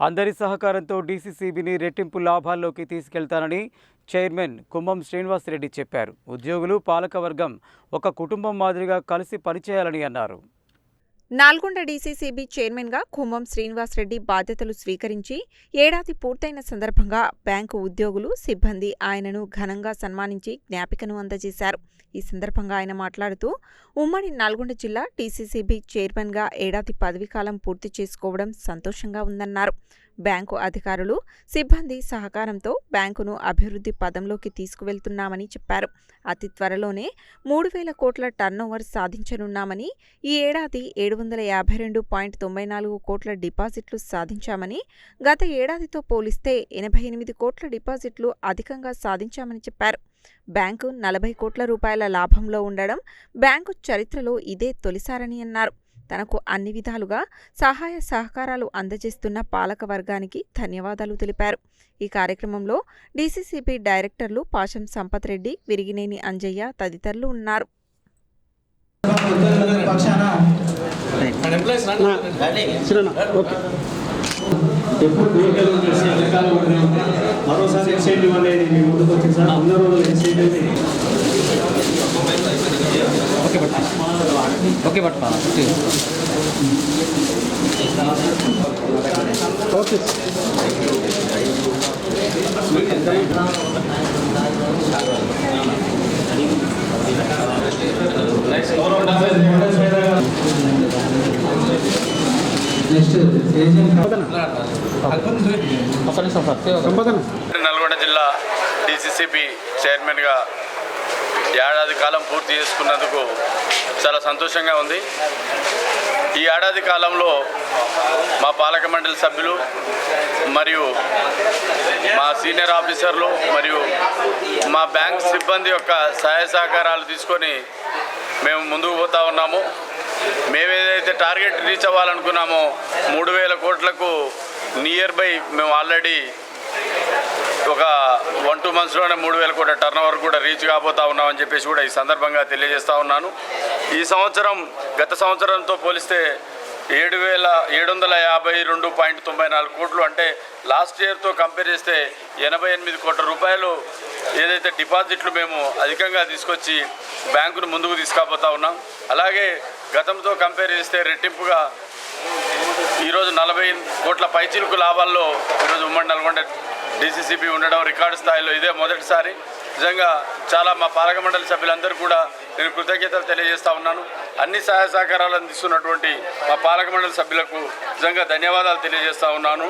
అందరి సహకారంతో డీసీసీబీని రెట్టింపు లాభాల్లోకి తీసుకెళ్తానని చైర్మన్ కుంభం శ్రీనివాసరెడ్డి చెప్పారు. ఉద్యోగులు పాలకవర్గం ఒక కుటుంబం మాదిరిగా కలిసి పనిచేయాలని అన్నారు. నాల్గొండ డీసీసీబీ చైర్మన్గా కుంభం శ్రీనివాసరెడ్డి బాధ్యతలు స్వీకరించి ఏడాది పూర్తయిన సందర్భంగా బ్యాంకు ఉద్యోగులు సిబ్బంది ఆయనను ఘనంగా సన్మానించి జ్ఞాపికను అందజేశారు. ఈ సందర్భంగా ఆయన మాట్లాడుతూ ఉమ్మడి నల్గొండ జిల్లా డీసీసీబీ చైర్మన్గా ఏడాది పదవీకాలం పూర్తి చేసుకోవడం సంతోషంగా ఉందన్నారు. బ్యాంకు అధికారులు సిబ్బంది సహకారంతో బ్యాంకును అభివృద్ధి పదంలోకి తీసుకువెళ్తున్నామని చెప్పారు. అతి త్వరలోనే మూడు వేల కోట్ల టర్నోవర్ సాధించనున్నామని ఈ ఏడాది ఏడు వందల యాభై రెండు పాయింట్ తొంభై నాలుగు కోట్ల డిపాజిట్లు సాధించామని గత ఏడాదితో పోలిస్తే ఎనభై ఎనిమిది కోట్ల డిపాజిట్లు అధికంగా సాధించామని చెప్పారు. బ్యాంకు నలభై కోట్ల రూపాయల లాభంలో ఉండడం బ్యాంకు చరిత్రలో ఇదే తొలిసారని అన్నారు. తనకు అన్ని విధాలుగా సహాయ సహకారాలు అందజేస్తున్న పాలక వర్గానికి ధన్యవాదాలు తెలిపారు. ఈ కార్యక్రమంలో డీసీసీబీ డైరెక్టర్లు పాశం సంపత్ రెడ్డి విరిగినేని అంజయ్య తదితరులు ఉన్నారు. పక్షాన ఎప్పుడు వెహికల్ చేసి వెనకాల మరోసారి ఇన్సెంటివ్ అనేది మీ ముందుకు వచ్చింది సార్ వంద రోజుల incentive okay but okay sir Nalgonda జిల్లా డిసిసిబి చైర్మన్గా ఏడాది కాలం పూర్తి చేసుకున్నందుకు చాలా సంతోషంగా ఉంది. ఈ ఏడాది కాలంలో మా పాలక మండలి సభ్యులు మరియు మా సీనియర్ ఆఫీసర్లు మరియు మా బ్యాంక్ సిబ్బంది యొక్క సహాయ సహకారాలు తీసుకొని మేము ముందుకు పోతా ఉన్నాము. మేమేదైతే టార్గెట్ రీచ్ అవ్వాలనుకున్నామో మూడు వేల కోట్లకు నియర్ బై మేము ఆల్రెడీ ఒక వన్ టూ మంత్స్లోనే మూడు వేల కోట్ల టర్న్ ఓవర్ కూడా రీచ్ కాబోతా ఉన్నామని చెప్పేసి కూడా ఈ సందర్భంగా తెలియజేస్తా ఉన్నాను. ఈ సంవత్సరం గత సంవత్సరంతో పోలిస్తే ఏడు వేల ఏడు వందల యాభై రెండు పాయింట్ తొంభై నాలుగు కోట్లు అంటే లాస్ట్ ఇయర్తో కంపేర్ చేస్తే ఎనభై ఎనిమిది కోట్ల రూపాయలు ఏదైతే డిపాజిట్లు మేము అధికంగా తీసుకొచ్చి బ్యాంకును ముందుకు తీసుకుపోతా ఉన్నాం. అలాగే గతంతో కంపేర్ చేస్తే రెట్టింపుగా ఈరోజు నలభై కోట్ల పైచిలుకు లాభాల్లో ఈరోజు ఉమ్మడి నల్గొండ డీసీసీబీ ఉండడం రికార్డు స్థాయిలో ఇదే మొదటిసారి. నిజంగా చాలా మా పాలక మండలి సభ్యులందరూ కూడా నేను కృతజ్ఞతలు తెలియజేస్తా ఉన్నాను. అన్ని సహాయ సహకారాలు అందిస్తున్నటువంటి మా పాలక మండలి సభ్యులకు నిజంగా ధన్యవాదాలు తెలియజేస్తా ఉన్నాను.